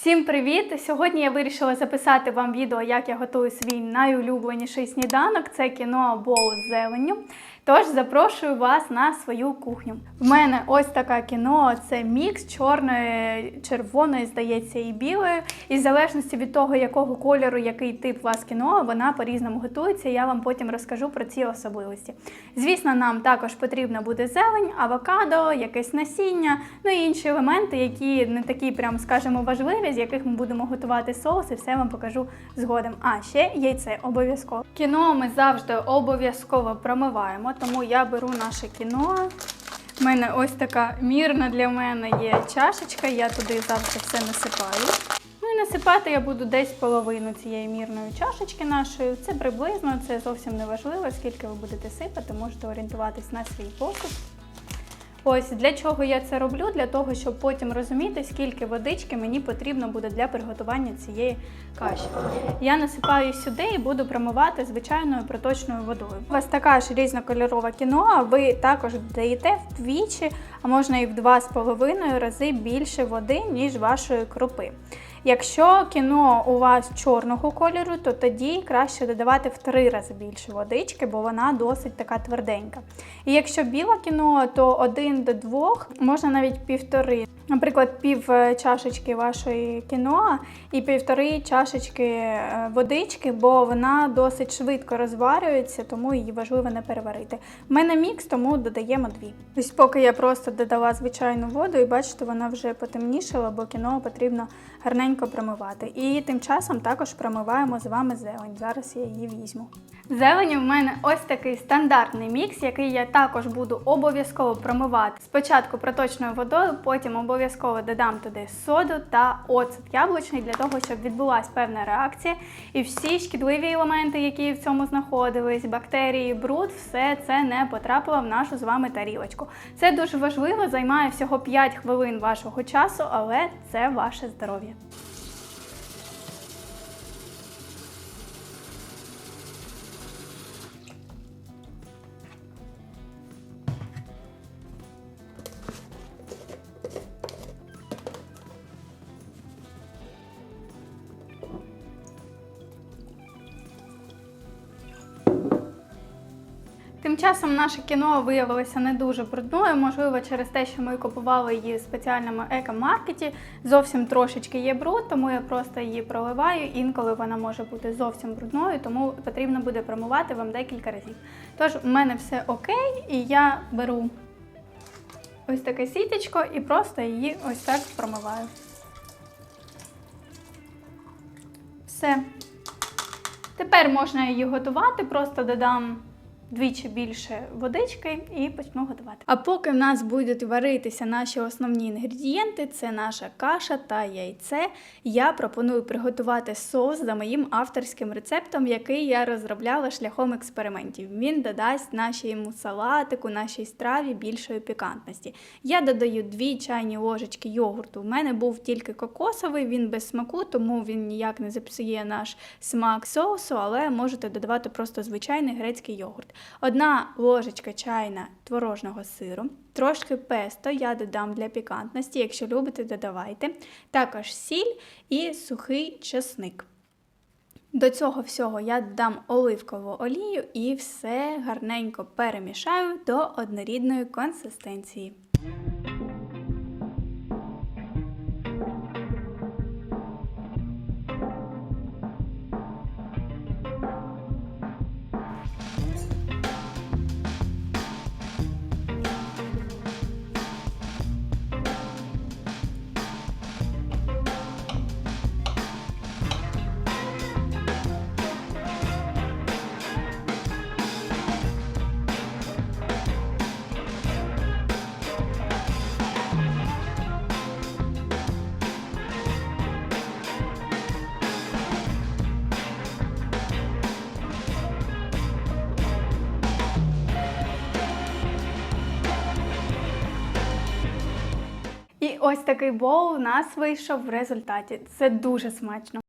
Всім привіт! Сьогодні я вирішила записати вам відео, як я готую свій найулюбленіший сніданок. Це кіно або з зеленню. Тож запрошую вас на свою кухню. В мене ось така кіно, це мікс чорної, червоної, здається, і білої. І в залежності від того, якого кольору, який тип у вас кіно, вона по-різному готується. Я вам потім розкажу про ці особливості. Звісно, нам також потрібна буде зелень, авокадо, якесь насіння, ну і інші елементи, які не такі, прям скажемо, важливі, з яких ми будемо готувати соус, і все вам покажу згодом. А ще яйце обов'язково. Кіно ми завжди обов'язково промиваємо, тому я беру наше кіно. У мене ось така мірна для мене є чашечка, я туди завжди все насипаю. Ну і насипати я буду десь половину цієї мірної чашечки нашої. Це приблизно, це зовсім не важливо, скільки ви будете сипати, можете орієнтуватись на свій посуд. Ось для чого я це роблю? Для того, щоб потім розуміти, скільки водички мені потрібно буде для приготування цієї каші. Я насипаю сюди і буду промивати звичайною проточною водою. У вас така ж різнокольорова кіно, ви також додаєте вдвічі, а можна і в два з половиною рази більше води, ніж вашої крупи. Якщо кіно у вас чорного кольору, то тоді краще додавати в три рази більше водички, бо вона досить така тверденька. І якщо біле кіно, то один до двох, можна навіть півтори. Наприклад, пів е, чашечки вашої кіно і півтори чашечки е, водички, бо вона досить швидко розварюється, тому її важливо не переварити. У мене мікс, тому додаємо дві. Ось поки я просто додала звичайну воду, і бачите, вона вже потемнішала, бо кіно потрібно гарненько промивати. І тим часом також промиваємо з вами зелень. Зараз я її візьму. Зелені в мене ось такий стандартний мікс, який я також буду обов'язково промивати. Спочатку проточною водою, потім обов'язково додам туди соду та оцет яблучний для того, щоб відбулася певна реакція. І всі шкідливі елементи, які в цьому знаходились, бактерії, бруд, все це не потрапило в нашу з вами тарілочку. Це дуже важливо, займає всього 5 хвилин вашого часу, але це ваше здоров'я. Часом наше кіно виявилося не дуже брудною, можливо, через те, що ми купували її в спеціальному екомаркеті. Зовсім трошечки є бруд, тому я просто її проливаю. Інколи вона може бути зовсім брудною, тому потрібно буде промивати вам декілька разів. Тож, у мене все окей, і я беру ось таке сітечко і просто її ось так промиваю. Все. Тепер можна її готувати, просто додам двічі більше водички і почну готувати. А поки в нас будуть варитися наші основні інгредієнти, це наша каша та яйце. Я пропоную приготувати соус за моїм авторським рецептом, який я розробляла шляхом експериментів. Він додасть нашому салатику, нашій страві більшої пікантності. Я додаю 2 чайні ложечки йогурту. У мене був тільки кокосовий, він без смаку, тому він ніяк не зіпсує наш смак соусу, але можете додавати просто звичайний грецький йогурт. Одна ложечка чайна творожного сиру, трошки песто я додам для пікантності, якщо любите, додавайте. Також сіль і сухий чесник. До цього всього я додам оливкову олію і все гарненько перемішаю до однорідної консистенції. Ось такий бол у нас вийшов в результаті. Це дуже смачно.